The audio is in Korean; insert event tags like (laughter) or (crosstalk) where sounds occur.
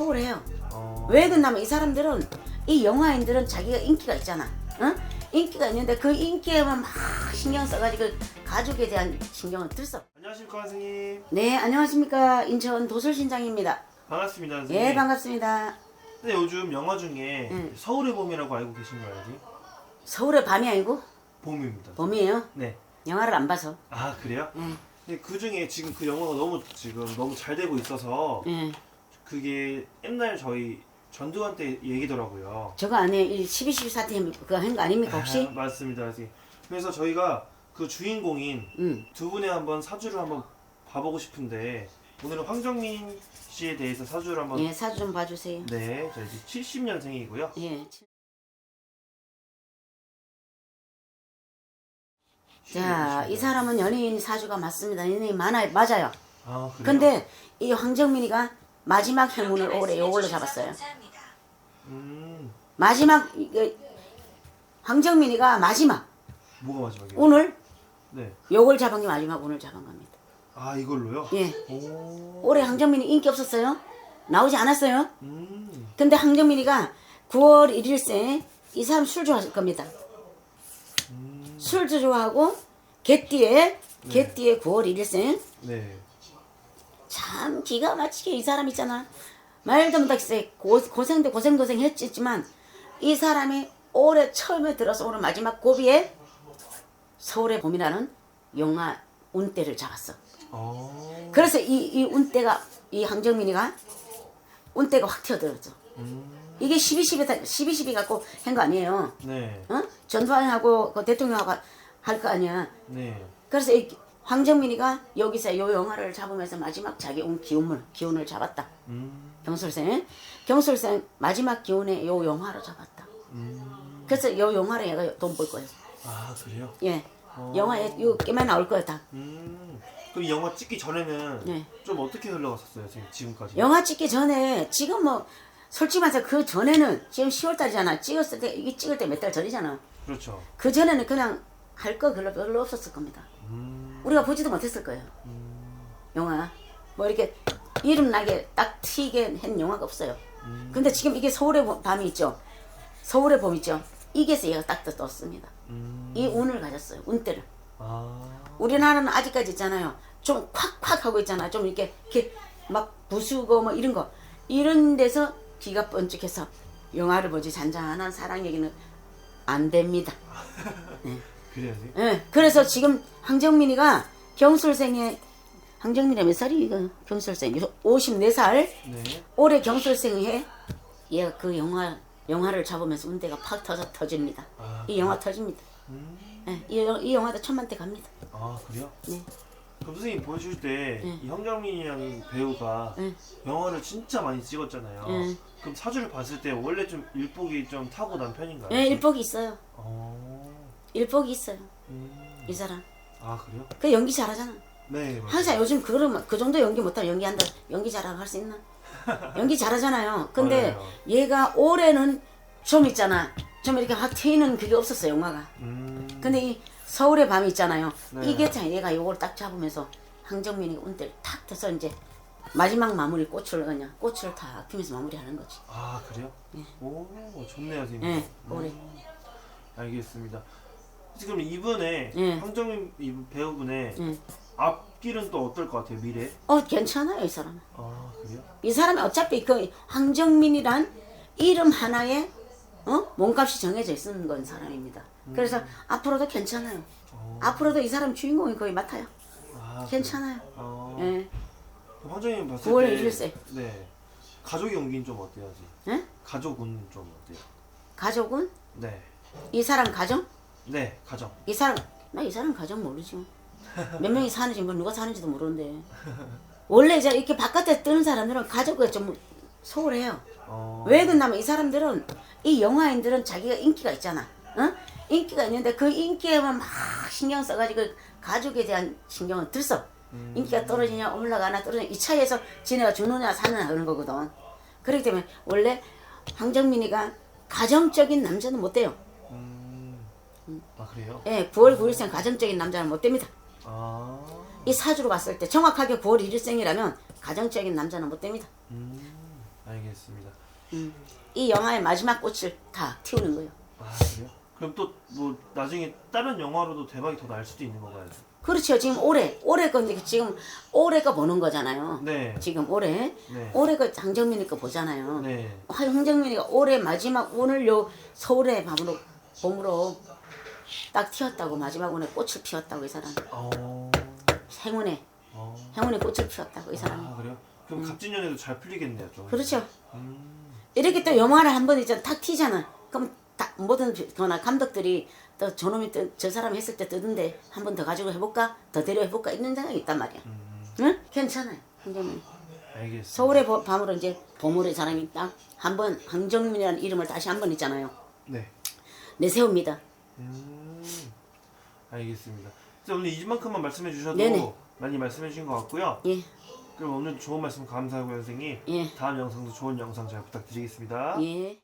소홀해요. 어. 왜 그러냐면 이 사람들은 이 영화인들은 자기가 인기가 있잖아. 응? 인기가 있는데 그 인기에만 막 신경 써가지고 가족에 대한 신경을 들써. 안녕하십니까 선생님. 네, 안녕하십니까. 인천 도솔신장입니다. 반갑습니다 선생님. 예, 반갑습니다. 근데 요즘 영화 중에 응. 서울의 봄이라고 알고 계신가요 선생님? 서울의 밤이 아니고 봄입니다. 봄이에요. 네. 영화를 안 봐서. 아 그래요? 예, 근데 그 중에 지금 그 영화가 너무 지금 너무 잘 되고 있어서 예. 그게 옛날 저희 전두환 때 얘기더라고요. 저거 안에 12, 12 사태 그거 한 거 아닙니까 혹시? 아, (laughs) 맞습니다 선생님. 그래서 저희가 그 주인공인 응. 두 분의 한번 사주를 한번 봐보고 싶은데 오늘은 황정민 씨에 대해서 사주를 한번 예, 사주 좀 봐주세요. 네, 저 이제 70년생이고요. 예. 자, 이 사람은 연예인 사주가 맞습니다. 연예인 많아요. 맞아요. 아, 그래요? 근데 이 황정민이가 마지막 행운을 올해 요걸로 잡았어요. 음, 마지막 이거 황정민이가 마지막 뭐가 마지막이에요? 오늘 네. 요걸 잡은 게 마지막 오늘 잡은 겁니다. 아, 이걸로요? 예. 오. 올해 황정민이 인기 없었어요. 나오지 않았어요. 음. 근데 황정민이가 9월 1일생 이 사람 술 좋아할 겁니다. 음. 술도 좋아하고 개띠에 개띠에 9월 1일생 네. 참 기가 막히게 이 사람 있잖아. 말도 못하겠어요. 고, 고생도 고생 고생 했지만 이 사람이 올해 처음에 들어서 오늘 마지막 고비에 서울의 봄이라는 영화 운대를 잡았어. 어. 그래서 이, 이 운대가 이 황정민이가 운대가 확 튀어들었죠. 음. 이게 12.12 12.12 갖고 한 거 아니에요. 네. 어? 전두환하고 그 대통령하고 할 거 아니야. 네. 그래서 이 황정민이가 여기서 요 영화를 잡으면서 마지막 자기 온 기운을 기운을 잡았다. 음. 경술생 경술생 마지막 기운에 요 영화를 잡았다. 음. 그래서 요 영화를 얘가 돈 벌 거예요. 아, 그래요? 예, 어. 영화에 요 게만 나올 거야 다. 음. 그럼 이 영화 찍기 전에는 네. 좀 어떻게 흘러갔었어요, 선생님? 지금까지? 영화 찍기 전에 지금 뭐 솔직히 말해서 그 전에는 지금 10월 달이잖아. 찍었을 때 이게 찍을 때 몇 달 전이잖아. 그렇죠. 그 전에는 그냥 할 거 별로 별로 없었을 겁니다. 음. 우리가 보지도 못했을 거예요. 음. 영화 뭐 이렇게 이름 나게 딱 튀게 한 영화가 없어요. 음. 근데 지금 이게 서울의 봄- 밤이 있죠. 서울의 봄 있죠. 이게서 얘가 딱 떴습니다. 음. 이 운을 가졌어요. 운대를. 아. 우리나라는 아직까지 있잖아요. 좀 콱콱 하고 있잖아요. 좀 이렇게 이렇게 막 부수고 뭐 이런 거 이런 데서 귀가 번쩍해서 영화를 보지 잔잔한 사랑 얘기는 안 됩니다. (laughs) 그래요? 예. 그래서 지금 황정민이가 경술생에 황정민이 몇 살이 이거 경술생 54살 네. 올해 경술생에 얘가 그 영화 영화를 잡으면서 운대가 팍 터져 터집니다. 아. 이 영화 터집니다. 음. 예. 이, 영- 이 영화도 천만대 갑니다. 아, 그래요? 네. 그럼 선생님 보여줄 때 네. 이 황정민이라는 배우가 네. 영화를 진짜 많이 찍었잖아요. 네. 그럼 사주를 봤을 때 원래 좀 일복이 좀 타고난 편인가요? 예, 일복이 있어요. 어. 일복이 있어요. 음. 이 사람. 아 그래요? 그 연기 잘하잖아. 네. 맞아요. 항상 요즘 그러면 그 정도 연기 못하면 연기한다. 연기 잘하고 할 수 있나? 연기 잘하잖아요. 근데 (laughs) 맞아요. 얘가 올해는 좀 있잖아. 좀 이렇게 확 트이는 그게 없었어 영화가. 음. 근데 이 서울의 밤이 있잖아요. 네. 이게 참 얘가 요걸 딱 잡으면서 황정민이 운대를 탁 터서 이제 마지막 마무리 꽃을 그냥 꽃을 탁 피면서 마무리하는 거지. 아 그래요? 오 좋네요 선생님. 예, 올해. 음, 알겠습니다. 지금 이분의 예. 황정민 이 배우분의 예. 앞길은 또 어떨 것 같아요 미래? 어 괜찮아요 이 사람. 아 그래요? 이 사람이 어차피 그 황정민이란 이름 하나에 어 몸값이 정해져 있는 건 사람입니다. 그래서 앞으로도 괜찮아요. 음. 어. 앞으로도 이 사람 주인공이 거의 맡아요. 아, 괜찮아요. 그래요? 어. 예. 황정민 봤을 9월 때 1일생. 네. 가족의 온기는 좀 어때요? 선생님? 예? 가족은 좀 어때요? 가족은 네. 이 사람 가정? 네 가족. 이 사람 나 이 사람 가정 모르지. 몇 명이 사는지 뭐 누가 사는지도 모르는데. 원래 이제 이렇게 바깥에 뜨는 사람들은 가족이 좀 소홀해요. 어. 왜 그러냐면 이 사람들은 이 영화인들은 자기가 인기가 있잖아. 어? 인기가 있는데 그 인기에만 막 신경 써가지고 가족에 대한 신경을 들써. 음. 인기가 떨어지냐 올라가나 떨어지냐 이 차이에서 지네가 죽느냐 사느냐 그런 거거든. 그렇기 때문에 원래 황정민이가 가정적인 남자는 못 돼요. 음. 아 그래요? 예, 9월 9일생 가정적인 남자는 못 됩니다. 아. 이 사주로 봤을 때 정확하게 9월 1일생이라면 가정적인 남자는 못 됩니다. 음. 알겠습니다. 알겠습니다. 이 영화의 마지막 꽃을 다 틔우는 거예요. 아 그래요? 그럼 또 뭐 나중에 다른 영화로도 대박이 더 날 수도 있는 건가요? 그렇죠. 지금 올해 올해 건데 지금 올해가 보는 거잖아요. 네. 지금 올해 네. 올해가 장정민이 거 보잖아요. 네. 황정민이가 올해 마지막 오늘 요 서울의 밤으로 봄으로 딱 튀었다고 마지막 오늘 꽃을 피웠다고 이 사람 어. 행운에 어. 행운에 꽃을 피웠다고 이 사람. 아 그래요? 그럼 갑진년에도 잘 풀리겠네요, 좀. 그렇죠. 음. 이렇게 또 영화를 한 번 있잖아 탁 튀잖아. 그럼 다 모든 거나 감독들이 또 저놈이 또 저 사람 했을 때 뜨던데 한 번 더 가지고 해볼까? 더 데려 해볼까? 이런 생각이 있단 말이야. 음. 응? 괜찮아요. 황정민. 알겠습니다. 서울의 보- 밤으로 이제 보물의 사람이 딱 한 번 황정민이라는 이름을 다시 한 번 있잖아요. 네. 내세웁니다. 음. 알겠습니다. 그래서 오늘 이만큼만 말씀해 주셔도 네네. 많이 말씀해 주신 것 같고요. 예, 그럼 오늘 좋은 말씀 감사하고요, 선생님. 예, 다음 영상도 좋은 영상 잘 부탁드리겠습니다. 예.